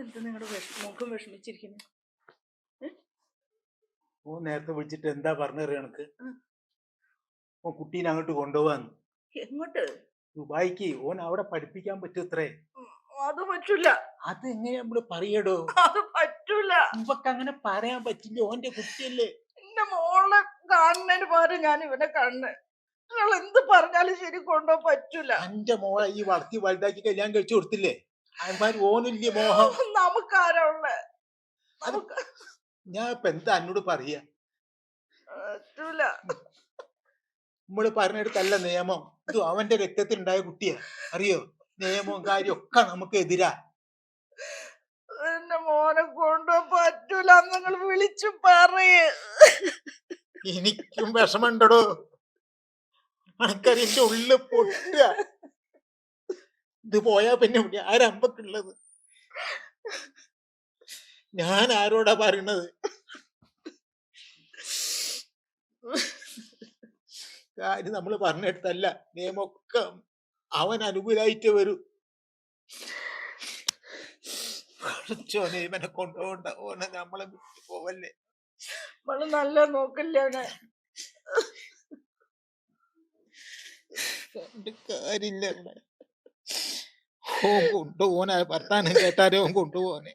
എന്താ നിങ്ങളുടെ മുഖം വിഷമിച്ചിരിക്കുന്നു? ഓ നേരത്തെ വിളിച്ചിട്ട് എന്താ പറഞ്ഞറിയ എനക്ക്? ഓ കുട്ടീനെ അങ്ങോട്ട് കൊണ്ടുപോവാന്ന് എങ്ങോട്ട്? ദുബായിക്ക്. ഓൻ അവിടെ പഠിപ്പിക്കാൻ പറ്റൂത്രേ. അത് പറ്റൂല. അതെങ്ങനെ നമ്മൾ പറയടോ? അത് പറ്റൂല. നമുക്ക് അങ്ങനെ പറയാൻ പറ്റില്ല. ഓന്റെ കുട്ടിയല്ലേ. എന്റെ മോളെ കാണുന്നതിന് പകരം ഞാൻ ഇവനെ കാണുന്നു നിങ്ങൾ എന്ത് പറഞ്ഞാലും ശരി കൊണ്ടോ പറ്റൂല. എന്റെ മോളെ ഈ വളർത്തി വലുതാക്കി കല്യാണം കഴിച്ചു കൊടുത്തില്ലേ? ഓനില്ലേ മോഹം. നമുക്കാരാ ഉള്ളെ നമുക്ക് ഞാൻ ഇപ്പൊ എന്താ എന്നോട് പറയാ? നമ്മൾ പറഞ്ഞെടുത്തല്ല നിയമം. ഇത് അവന്റെ രക്തത്തിൽ ഉണ്ടായ കുട്ടിയാ. അറിയോ? നിയമവും കാര്യം ഒക്കെ നമുക്ക് എതിരാ. എന്റെ മോനെ കൊണ്ടോ പറ്റൂല. നിങ്ങൾ വിളിച്ചു പറയേ. എനിക്കും വിഷമുണ്ടടോ. അനക്കറിന്റെ ഉള്ളിൽ പൊട്ടുക. ഇത് പോയാ പിന്നെ ഇവിടെ ആരമ്പക്കുള്ളത് ഞാൻ ആരോടാ പറയണത്? കാര്യം നമ്മൾ പറഞ്ഞെടുത്തല്ല നിയമമൊക്കെ അവൻ അനുകൂലമായിട്ട് വരൂ. പഠിച്ചോനെ ഇവനെ കൊണ്ടുപോകണ്ട ഓനെ നമ്മളെ വിട്ടു പോവല്ലേ? നമ്മൾ നല്ല നോക്കില്ല അവനെ? കണ്ട് കാര്യമില്ല ഇവിടെ. ഓൻ കൊണ്ടുപോകാൻ വർത്താനം കേട്ടാലേ ഓൻ കൊണ്ടുപോനെ